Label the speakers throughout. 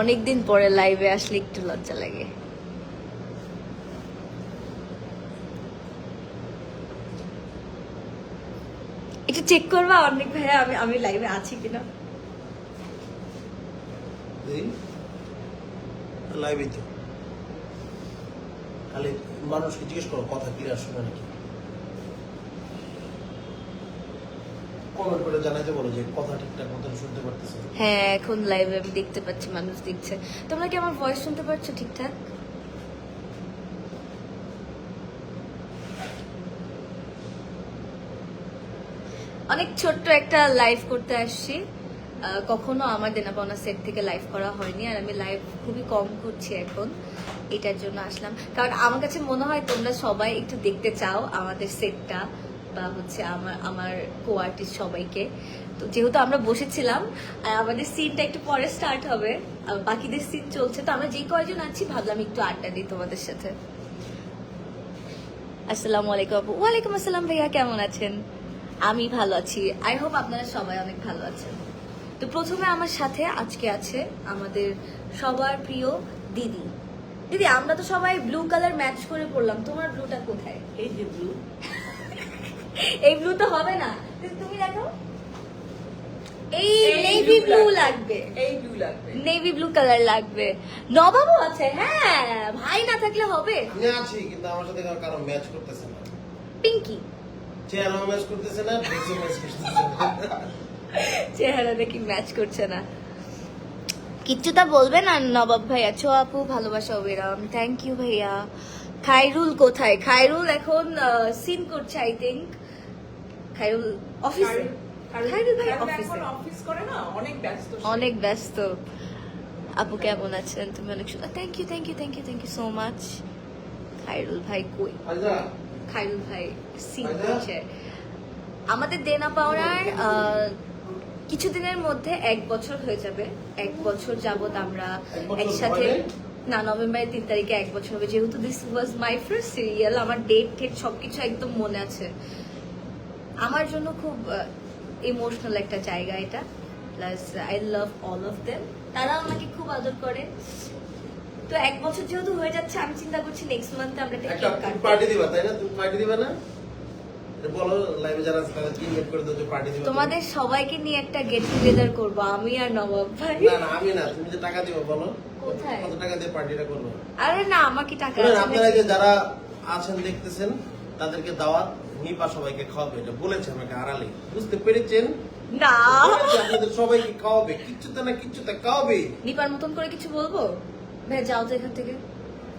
Speaker 1: অনেকদিন পরে লাইভে আসলে একটু লজ্জা লাগে। একটু চেক করবা, অনেক ভাইয়া, আমি আমি লাইভে আছি কিনা?
Speaker 2: লাইভে তো। খালি মানুষকে জিজ্ঞেস করো, কথা ক্লিয়ার শোনা নাকি? কমেন্ট করে বলো যে কথা ঠিকঠাক মতন শুনতে পারতেছে।
Speaker 1: হ্যাঁ এখন লাইভে আমি দেখতে পাচ্ছি, মানুষ দেখছে। তোমরা কি আমার ভয়েস শুনতে ঠিকঠাক? অনেক ছোট্ট একটা লাইভ করতে আসছি। কখনো আমার দেনাপাওনা সেট থেকে লাইভ করা হয়নি, আর আমি লাইভ খুবই কম করছি এখন। এটার জন্য আসলাম। কারণ আমার কাছে মনে হয় তোমরা সবাই একটু দেখতে চাও আমাদের সেটটা বা হচ্ছে আমার আমার কো আর্টিস্ট সবাইকে। তো যেহেতু আমরা বসেছিলাম আর আমাদের সিনটা একটু পরে স্টার্ট হবে বাকিদের সিন চলছে। তো আমরা যে কয়জন আছি ভাবলাম একটু আড্ডা দিই তোমাদের সাথে। আসসালামু আলাইকুম আপু। ওয়ালাইকুম আসসালাম ভাইয়া, কেমন আছেন? আমি ভালো আছি। আই হোপ আপনারা সবাই অনেক ভালো আছেন। তো প্রথমে আমার সাথে আজকে আছে আমাদের সবার প্রিয় দিদি। দিদি, আমরা তো সবাই ব্লু কালার ম্যাচ করে পড়লাম। তোমার ব্লুটা কোথায়?
Speaker 3: এই যে ব্লু
Speaker 1: এই ব্লু তো হবে না। তুমি দেখো। এই নেভি ব্লু
Speaker 3: লাগবে। এই ব্লু লাগবে।
Speaker 1: নেভি ব্লু কালার লাগবে। নবাবও আছে হ্যাঁ। ভাই না থাকলে হবে।
Speaker 2: আমি আছি কিন্তু আমার সাথে কারও ম্যাচ করতেছে না।
Speaker 1: পিঙ্কি।
Speaker 2: চেহারা ম্যাচ করতেছে না ড্রেসও ম্যাচ করতেছে
Speaker 1: চেহারা দেখি ম্যাচ করছে না। কিচ্ছুটা বলবেন আর নবাব ভাইয়া। ছো আপু ভালোবাসা অবিরাম। থ্যাংক ইউ ভাইয়া। খাইরুল কোথায়? খাইরুল এখন সিন করছে আই থিঙ্ক খাইরুল অফিসে? খাইরুল ভাই অফিসে?
Speaker 3: অফিস করে না অনেক ব্যস্ত
Speaker 1: অনেক ব্যস্ত। আপু কেমন আছেন? তুমি অনেক সুন্দর। Thank you thank you thank you thank you so much Khairul ভাই কই? খাইরুল ভাই সিন। আমাদের দেনা পাওনার কিছুদিনের মধ্যে এক বছর হয়ে যাবে। এক বছর যাবত আমরা একসাথে? না নভেম্বরের তিন তারিখে এক বছর হবে। যেহেতু this was my first serial আমার ডেট ঠেট সবকিছু একদম মনে আছে। আমার জন্য খুব ইমোশনাল একটা জায়গা এটা plus I love all of them তারা আমাকে খুব আদর করে। তো এক বছর যেহেতু হয়ে যাচ্ছে আমি চিন্তা করছি নেক্সট মান্থে আমরা একটা কেক কাটবো
Speaker 2: পার্টি দিবা তাই না? তুমি পার্টি দিবা না? বলো লাইভে যারা আছে তাদেরকে ইনভাইট করে দাও যে পার্টি দিবা
Speaker 1: তোমাদের সবাইকে নিয়ে একটা গেট টুগেদার করব আমি আর নবাব ভাই।
Speaker 2: না না আমি না তুমি যে টাকা দিবা বলো।
Speaker 1: কোথায়?
Speaker 2: কত টাকা দিয়ে পার্টিটা করব?
Speaker 1: আরে না আমার কি টাকা
Speaker 2: আপনারা যারা আছেন দেখতেছেন তাদেরকে দাওয়াত নিপা সবাইকে খাওয়াবে এটা বলেছে আমাকে আড়ালে। বুঝতে পেরেছেন?
Speaker 1: না।
Speaker 2: আপনাদের সবাইকে খাওয়াবে কিচ্ছুতে না কিচ্ছুতে খাওয়াবে।
Speaker 1: নিপার মতন করে কিছু বলব? ভাই যাও তো এখান থেকে।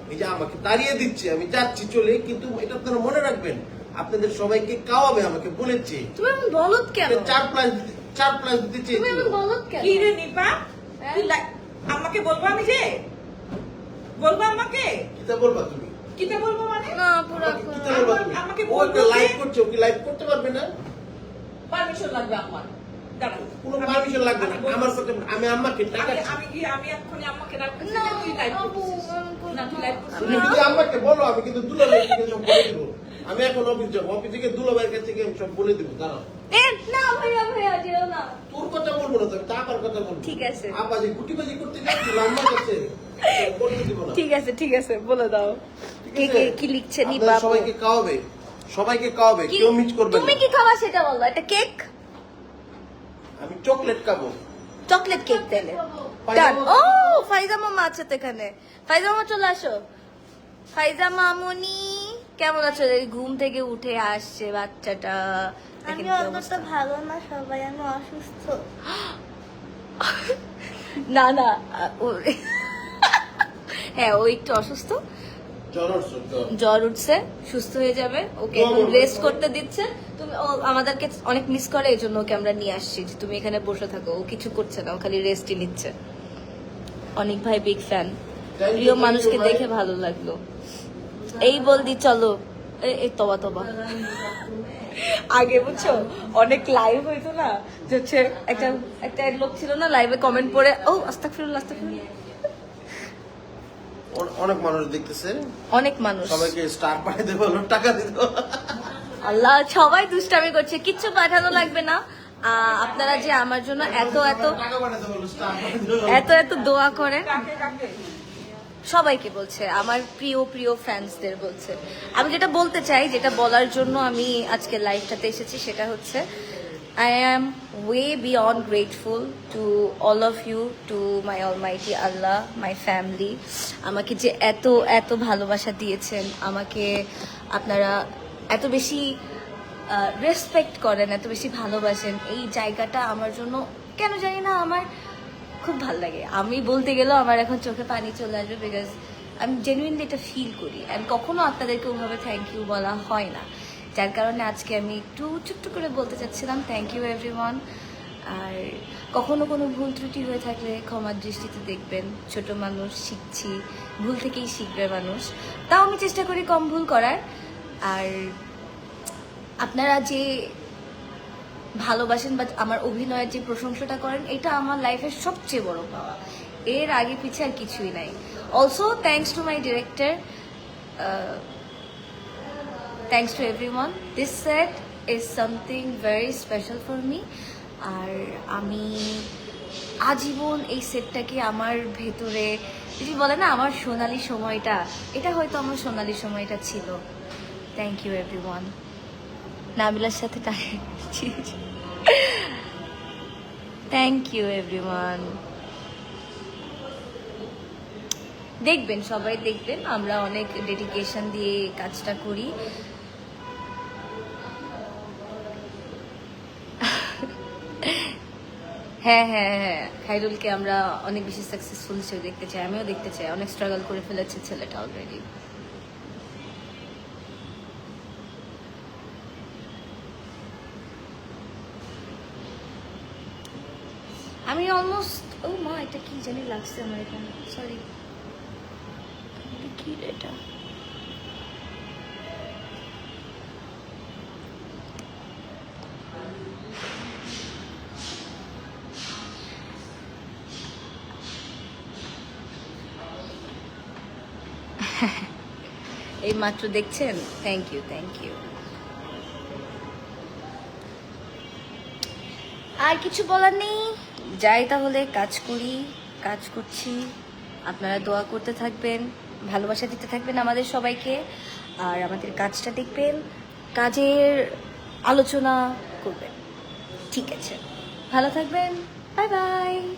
Speaker 2: এই যে আমাকে তাড়িয়ে দিচ্ছে আমি যাচ্ছি চলে কিন্তু এটা আপনারা মনে রাখবেন আপনাদের সবাইকে খাওয়াবে আমাকে বলেছে।
Speaker 1: তুমি এমন বলত কেন?
Speaker 2: চার প্লাস চার প্লাস দিতে
Speaker 1: তুমি এমন বলত কেন?
Speaker 3: কি রে নিপা?
Speaker 1: হ্যাঁ?
Speaker 3: তুই লাই- আমাকে বলব আমি যে? বলব আমাকে?
Speaker 2: কিতা বলবা তুমি?
Speaker 3: কিতে বলব মানে?
Speaker 1: না পুরো
Speaker 2: আমাকে বলবে? লাইভ করছে ওকে লাইভ করতে পারবে না?
Speaker 3: পারমিশন লাগবে আমার।
Speaker 2: কোনো
Speaker 3: আমি-
Speaker 2: পারমিশন লাগবে না। আমার সাথে আমি আম্মাকে টাকা
Speaker 3: আমি- আমি কি আমি এক্ষুনি আমাকে রাখতে
Speaker 1: না,
Speaker 3: তুই লাইভ করছিস। না তুই
Speaker 1: না।
Speaker 3: লাইভ
Speaker 2: তুমি যদি আম্মাকে বলো আমি কিন্তু দুলাভাই থেকে সব বলে দিব। আমি এখন অফিস যাব। অফিস থেকে দুলাভাইয়ের কাছে থেকে সব বলে দিব দাঁড়াও।
Speaker 1: না ভাইয়া ভাইয়া যেও না।
Speaker 2: তোর কথা বলব না তুমি তাপার কথা বলব।
Speaker 1: ঠিক আছে।
Speaker 2: আব্বা যে গুটিবাজি করতে কাছে বলতে না
Speaker 1: ঠিক আছে ঠিক আছে বলে দাও। কে কে কি লিখছে নিপা আপু?
Speaker 2: সবাইকে খাওয়াবে সবাইকে খাওয়াবে কেউ মিস করবে
Speaker 1: তুমি কি খাবা সেটা বলো একটা কেক?
Speaker 2: আমি চকলেট খাব।
Speaker 1: চকলেট কেক তাহলে।
Speaker 2: ফাইজা
Speaker 1: ও ফাইজা মামা আছে তো এখানে। ফাইজা মামা চলে আসো। ফাইজা মামুনি কেমন আছো? ঘুম থেকে উঠে আসছে বাচ্চাটা।
Speaker 4: আমি অতটা
Speaker 1: অবস্থা।
Speaker 4: ভালো না সবাই আমি অসুস্থ।
Speaker 1: না না হ্যাঁ ও একটু অসুস্থ।
Speaker 2: জ্বর উঠছে,
Speaker 1: সুস্থ হয়ে যাবে। ওকে রেস্ট করতে দিচ্ছে। তুমি ও আমাদেরকে অনেক মিস করে এই জন্য ওকে আমরা নিয়ে আসছি যে তুমি এখানে বসে থাকো। ও কিছু করছে না ও খালি রেস্টই নিচ্ছে। অনেক ভাই বিগ ফ্যান প্রিয় মানুষকে দেখে ভালো লাগল। এই বলদি চলো। এই তবা তবা। আগে বুঝছ অনেক লাইভ হইতো না। যে হচ্ছে একটা একটা লোক ছিল না লাইভে কমেন্ট পড়ে ও আস্তাক ফিরুল আস্তাক ফিরুল
Speaker 2: অনেক মানুষ দেখতেছে।
Speaker 1: অনেক মানুষ।
Speaker 2: সবাইকে স্টার পাঠাতে বলো টাকা দিতে
Speaker 1: আল্লাহ সবাই দুষ্টামি করছে কিচ্ছু পাঠানো লাগবে না। আপনারা যে আমার জন্য এত এত এত এত দোয়া করেন। সবাইকে বলছে আমার প্রিয় প্রিয় ফ্যান্সদের বলছে। আমি যেটা বলতে চাই যেটা বলার জন্য আমি আজকে লাইভটাতে এসেছি সেটা হচ্ছে am way beyond grateful to all of you to my almighty Allah my family আমাকে যে এত এত ভালোবাসা দিয়েছেন, আমাকে আপনারা এত বেশি রেসপেক্ট করেন, এত বেশি ভালোবাসেন। এই জায়গাটা আমার জন্য কেন জানি না আমার খুব ভালো লাগে। আমি বলতে গেলেও আমার এখন চোখে পানি চলে আসবে বিকজ আমি জেনুইনলি এটা ফিল করি। অ্যান্ড কখনো আপনাদেরকে ওভাবে থ্যাংক ইউ বলা হয় না। যার কারণে আজকে আমি একটু ছোট্ট করে বলতে চাচ্ছিলাম থ্যাংক ইউ এভরিওয়ান আর কখনো কোনো ভুল ত্রুটি হয়ে থাকলে ক্ষমার দৃষ্টিতে দেখবেন, ছোট মানুষ শিখছি, ভুল থেকেই শিখবে মানুষ। তাও আমি চেষ্টা করি কম ভুল করার। আর আপনারা যে ভালোবাসেন বা আমার অভিনয়ের যে প্রশংসাটা করেন, এটা আমার লাইফের সবচেয়ে বড় পাওয়া। এর আগে পিছে আর কিছুই নাই। Also thanks to my director thanks to everyone this set is something very special for me আর আমি আজীবন এই সেটটাকে আমার ভেতরে যদি বলে না, আমার সোনালি সময়টা, এটা হয়তো আমার সোনালি সময়টা ছিল। থ্যাংক ইউ এভরি ওয়ান নাবিলার সাথে থ্যাংক ইউ এভরিওয়ান দেখবেন, সবাই দেখবেন, আমরা অনেক ডেডিকেশন দিয়ে কাজটা করি। হ্যাঁ হ্যাঁ হ্যাঁ। খাইরুলকে আমরা অনেক বেশি সাকসেসফুল হিসেবে দেখতে চাই। আমিও দেখতে চাই। অনেক স্ট্রাগল করে ফেলেছে ছেলেটা অলরেডি আমি অলমোস্ট ও মা, এটা কি জানি লাগছে আমার এখানে। সরি কি এটা? এই মাত্র দেখছেন? থ্যাংক ইউ থ্যাংক ইউ আর কিছু বলার নেই? যাই তাহলে, কাজ করি, কাজ করছি। আপনারা দোয়া করতে থাকবেন, ভালোবাসা দিতে থাকবেন আমাদের সবাইকে। আর আমাদের কাজটা দেখবেন, কাজের আলোচনা করবেন। ঠিক আছে। ভালো থাকবেন। Bye bye